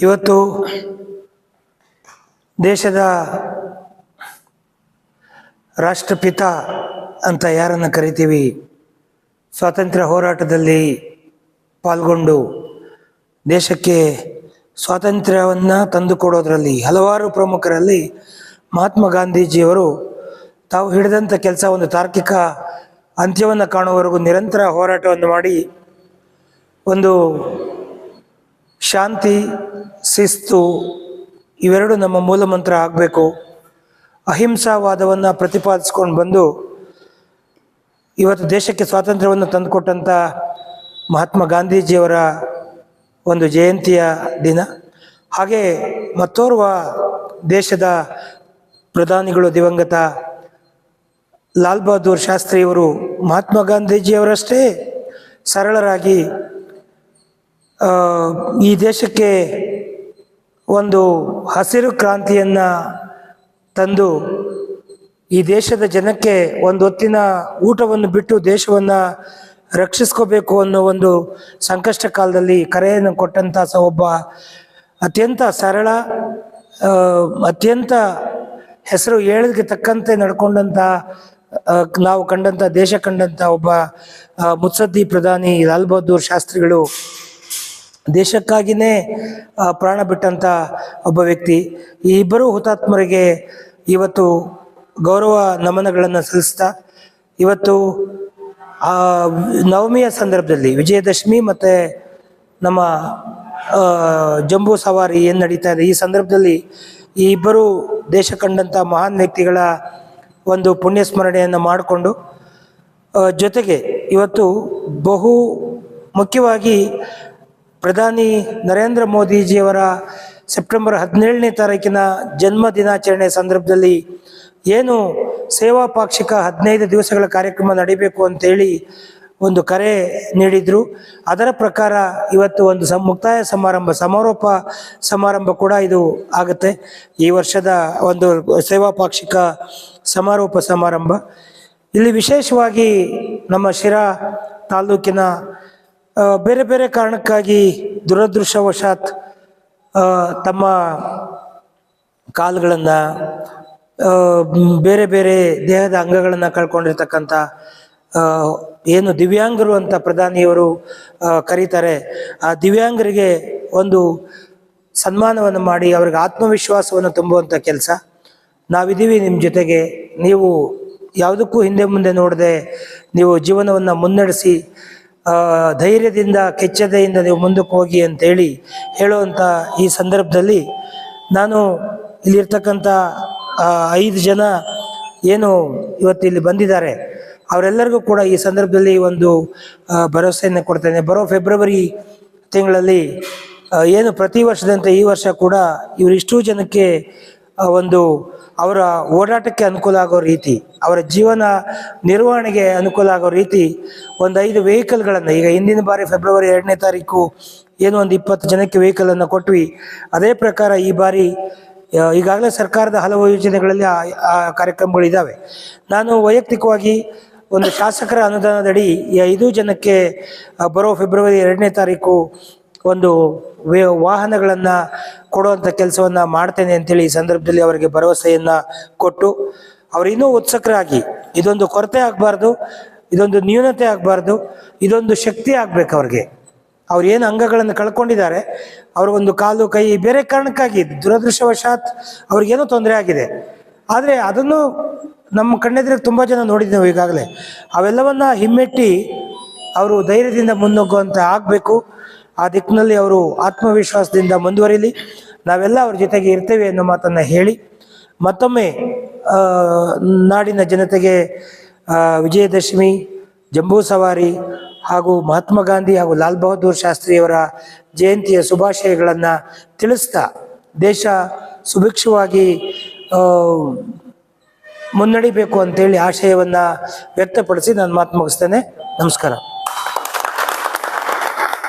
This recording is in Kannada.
ಇವತ್ತು ದೇಶದ ರಾಷ್ಟ್ರಪಿತ ಅಂತ ಯಾರನ್ನು ಕರಿತೀವಿ? ಸ್ವಾತಂತ್ರ್ಯ ಹೋರಾಟದಲ್ಲಿ ಪಾಲ್ಗೊಂಡು ದೇಶಕ್ಕೆ ಸ್ವಾತಂತ್ರ್ಯವನ್ನು ತಂದುಕೊಡೋದರಲ್ಲಿ ಹಲವಾರು ಪ್ರಮುಖರಲ್ಲಿ ಮಹಾತ್ಮ ಗಾಂಧೀಜಿಯವರು ತಾವು ಹಿಡಿದಂಥ ಕೆಲಸ, ಒಂದು ತಾರ್ಕಿಕ ಅಂತ್ಯವನ್ನು ಕಾಣುವವರೆಗೂ ನಿರಂತರ ಹೋರಾಟವನ್ನು ಮಾಡಿ ಒಂದು ಶಾಂತಿ, ಶಿಸ್ತು ಇವೆರಡು ನಮ್ಮ ಮೂಲ ಮಂತ್ರ ಆಗಬೇಕು. ಅಹಿಂಸಾವಾದವನ್ನು ಪ್ರತಿಪಾದಿಸ್ಕೊಂಡು ಬಂದು ಇವತ್ತು ದೇಶಕ್ಕೆ ಸ್ವಾತಂತ್ರ್ಯವನ್ನು ತಂದುಕೊಟ್ಟಂಥ ಮಹಾತ್ಮ ಗಾಂಧೀಜಿಯವರ ಒಂದು ಜಯಂತಿಯ ದಿನ. ಹಾಗೆ ಮತ್ತೋರ್ವ ದೇಶದ ಪ್ರಧಾನಿಗಳು ದಿವಂಗತ ಲಾಲ್ ಬಹದ್ದೂರ್ ಶಾಸ್ತ್ರಿಯವರು ಮಹಾತ್ಮ ಗಾಂಧೀಜಿಯವರಷ್ಟೇ ಸರಳರಾಗಿ ಈ ದೇಶಕ್ಕೆ ಒಂದು ಹಸಿರು ಕ್ರಾಂತಿಯನ್ನು ತಂದು ಈ ದೇಶದ ಜನಕ್ಕೆ ಒಂದು ಹೊತ್ತಿನ ಊಟವನ್ನು ಬಿಟ್ಟು ದೇಶವನ್ನು ರಕ್ಷಿಸ್ಕೋಬೇಕು ಅನ್ನೋ ಒಂದು ಸಂಕಷ್ಟ ಕಾಲದಲ್ಲಿ ಕರೆಯನ್ನು ಕೊಟ್ಟಂಥ ಸ ಒಬ್ಬ ಅತ್ಯಂತ ಸರಳ ಅತ್ಯಂತ ಹೆಸರು ಹೇಳೋದಕ್ಕೆ ತಕ್ಕಂತೆ ನಡ್ಕೊಂಡಂಥ ನಾವು ಕಂಡಂಥ ದೇಶ ಕಂಡಂಥ ಒಬ್ಬ ಮುತ್ಸದ್ದಿ ಪ್ರಧಾನಿ ಲಾಲ್ ಬಹದ್ದೂರ್ ಶಾಸ್ತ್ರಿಗಳು ದೇಶಕ್ಕಾಗಿಯೇ ಪ್ರಾಣ ಬಿಟ್ಟಂಥ ಒಬ್ಬ ವ್ಯಕ್ತಿ. ಈ ಇಬ್ಬರು ಹುತಾತ್ಮರಿಗೆ ಇವತ್ತು ಗೌರವ ನಮನಗಳನ್ನು ಸಲ್ಲಿಸ್ತಾ, ಇವತ್ತು, ಆ, ನವಮಿಯ ಸಂದರ್ಭದಲ್ಲಿ ವಿಜಯದಶಮಿ ಮತ್ತು ನಮ್ಮ ಜಂಬೂ ಸವಾರಿ ಏನು ನಡೀತಾ ಇದೆ, ಈ ಸಂದರ್ಭದಲ್ಲಿ ಈ ಇಬ್ಬರು ದೇಶ ಕಂಡಂಥ ಮಹಾನ್ ವ್ಯಕ್ತಿಗಳ ಒಂದು ಪುಣ್ಯ ಸ್ಮರಣೆಯನ್ನು ಮಾಡಿಕೊಂಡು ಜೊತೆಗೆ ಇವತ್ತು ಬಹು ಮುಖ್ಯವಾಗಿ ಪ್ರಧಾನಿ ನರೇಂದ್ರ ಮೋದಿಜಿಯವರ ಸೆಪ್ಟೆಂಬರ್ ಹದಿನೇಳನೇ ತಾರೀಕಿನ ಜನ್ಮ ದಿನಾಚರಣೆ ಸಂದರ್ಭದಲ್ಲಿ ಏನು ಸೇವಾ ಪಾಕ್ಷಿಕ ಹದಿನೈದು ದಿವಸಗಳ ಕಾರ್ಯಕ್ರಮ ನಡೀಬೇಕು ಅಂತೇಳಿ ಒಂದು ಕರೆ ನೀಡಿದ್ರು. ಅದರ ಪ್ರಕಾರ ಇವತ್ತು ಒಂದು ಸಂ, ಮುಕ್ತಾಯ ಸಮಾರಂಭ, ಸಮಾರೋಪ ಸಮಾರಂಭ ಕೂಡ ಇದು ಆಗುತ್ತೆ. ಈ ವರ್ಷದ ಒಂದು ಸೇವಾ ಪಾಕ್ಷಿಕ ಸಮಾರೋಪ ಸಮಾರಂಭ. ಇಲ್ಲಿ ವಿಶೇಷವಾಗಿ ನಮ್ಮ ಶಿರಾ ತಾಲೂಕಿನ ಬೇರೆ ಬೇರೆ ಕಾರಣಕ್ಕಾಗಿ ದುರದೃಷ್ಟವಶಾತ್ ತಮ್ಮ ಕಾಲುಗಳನ್ನು ಬೇರೆ ಬೇರೆ ದೇಹದ ಅಂಗಗಳನ್ನು ಕಳ್ಕೊಂಡಿರ್ತಕ್ಕಂಥ ಏನು ದಿವ್ಯಾಂಗರು ಅಂತ ಪ್ರಧಾನಿಯವರು ಕರೀತಾರೆ, ಆ ದಿವ್ಯಾಂಗರಿಗೆ ಒಂದು ಸನ್ಮಾನವನ್ನು ಮಾಡಿ ಅವ್ರಿಗೆ ಆತ್ಮವಿಶ್ವಾಸವನ್ನು ತುಂಬುವಂಥ ಕೆಲಸ. ನಾವಿದ್ದೀವಿ ನಿಮ್ಮ ಜೊತೆಗೆ, ನೀವು ಯಾವುದಕ್ಕೂ ಹಿಂದೆ ಮುಂದೆ ನೋಡದೆ, ನೀವು ಜೀವನವನ್ನು ಮುನ್ನಡೆಸಿ ಧೈರ್ಯದಿಂದ, ಕೆಚ್ಚದೆಯಿಂದ ನೀವು ಮುಂದಕ್ಕೆ ಹೋಗಿ ಅಂತೇಳಿ ಹೇಳುವಂಥ ಈ ಸಂದರ್ಭದಲ್ಲಿ ನಾನು ಇಲ್ಲಿರ್ತಕ್ಕಂಥ ಐದು ಜನ ಏನು ಇವತ್ತು ಇಲ್ಲಿ ಬಂದಿದ್ದಾರೆ. ಅವರೆಲ್ಲರಿಗೂ ಕೂಡ ಈ ಸಂದರ್ಭದಲ್ಲಿ ಒಂದು ಭರವಸೆಯನ್ನು ಕೊಡ್ತೇನೆ. ಬರೋ ಫೆಬ್ರವರಿ ತಿಂಗಳಲ್ಲಿ ಏನು ಪ್ರತಿ ವರ್ಷದಂತೆ ಈ ವರ್ಷ ಕೂಡ ಇವರಿಷ್ಟೂ ಜನಕ್ಕೆ ಒಂದು ಅವರ ಓಡಾಟಕ್ಕೆ ಅನುಕೂಲ ಆಗೋ ರೀತಿ, ಅವರ ಜೀವನ ನಿರ್ವಹಣೆಗೆ ಅನುಕೂಲ ಆಗೋ ರೀತಿ ಒಂದು ಐದು ವೆಹಿಕಲ್ಗಳನ್ನು ಈಗ ಹಿಂದಿನ ಬಾರಿ ಫೆಬ್ರವರಿ ಎರಡನೇ ತಾರೀಕು ಏನು ಒಂದು ಇಪ್ಪತ್ತು ಜನಕ್ಕೆ ವೆಹಿಕಲನ್ನು ಕೊಟ್ವಿ. ಅದೇ ಪ್ರಕಾರ ಈ ಬಾರಿ ಈಗಾಗಲೇ ಸರ್ಕಾರದ ಹಲವು ಯೋಜನೆಗಳಲ್ಲಿ ಆ ಕಾರ್ಯಕ್ರಮಗಳಿದ್ದಾವೆ ನಾನು ವೈಯಕ್ತಿಕವಾಗಿ ಒಂದು ಶಾಸಕರ ಅನುದಾನದಡಿ ಐದು ಜನಕ್ಕೆ ಬರೋ ಫೆಬ್ರವರಿ ಎರಡನೇ ತಾರೀಕು ಒಂದು ವಾಹನಗಳನ್ನು ಕೊಡುವಂಥ ಕೆಲಸವನ್ನು ಮಾಡ್ತೇನೆ ಅಂತೇಳಿ ಈ ಸಂದರ್ಭದಲ್ಲಿ ಅವರಿಗೆ ಭರವಸೆಯನ್ನು ಕೊಟ್ಟು, ಅವರು ಇನ್ನೂ ಉತ್ಸುಕರಾಗಿ, ಇದೊಂದು ಕೊರತೆ ಆಗಬಾರ್ದು, ಇದೊಂದು ನ್ಯೂನತೆ ಆಗಬಾರ್ದು, ಇದೊಂದು ಶಕ್ತಿ ಆಗಬೇಕು ಅವ್ರಿಗೆ. ಅವ್ರು ಏನು ಅಂಗಗಳನ್ನು ಕಳ್ಕೊಂಡಿದ್ದಾರೆ ಅವ್ರಿಗೊಂದು ಕಾಲು ಕೈ ಬೇರೆ ಕಾರಣಕ್ಕಾಗಿ, ದುರದೃಷ್ಟವಶಾತ್ ಅವ್ರಿಗೇನೋ ತೊಂದರೆ ಆಗಿದೆ. ಆದರೆ ಅದನ್ನು ನಮ್ಮ ಕಣ್ಣೆದ್ರೆ ತುಂಬ ಜನ ನೋಡಿದ್ದೇವೆ ಈಗಾಗಲೇ. ಅವೆಲ್ಲವನ್ನ ಹಿಮ್ಮೆಟ್ಟಿ, ಅವರು ಧೈರ್ಯದಿಂದ ಮುನ್ನುಗ್ಗುವಂತ ಆಗಬೇಕು. ಆ ದಿಕ್ಕಿನಲ್ಲಿ ಅವರು ಆತ್ಮವಿಶ್ವಾಸದಿಂದ ಮುಂದುವರಿಲಿ. ನಾವೆಲ್ಲ ಅವ್ರ ಜೊತೆಗೆ ಇರ್ತೇವೆ ಅನ್ನೋ ಮಾತನ್ನು ಹೇಳಿ. ಮತ್ತೊಮ್ಮೆ ನಾಡಿನ ಜನತೆಗೆ ವಿಜಯದಶಮಿ, ಜಂಬೂ ಸವಾರಿ ಹಾಗೂ ಮಹಾತ್ಮ ಗಾಂಧಿ ಹಾಗೂ ಲಾಲ್ ಬಹದ್ದೂರ್ ಶಾಸ್ತ್ರಿಯವರ ಜಯಂತಿಯ ಶುಭಾಶಯಗಳನ್ನು ತಿಳಿಸ್ತಾ ದೇಶ ಸುಭಿಕ್ಷವಾಗಿ ಮುನ್ನಡಿಬೇಕು ಅಂತೇಳಿ ಆಶಯವನ್ನು ವ್ಯಕ್ತಪಡಿಸಿ ನಾನು ಮಾತು ಮುಗಿಸ್ತೇನೆ. ನಮಸ್ಕಾರ.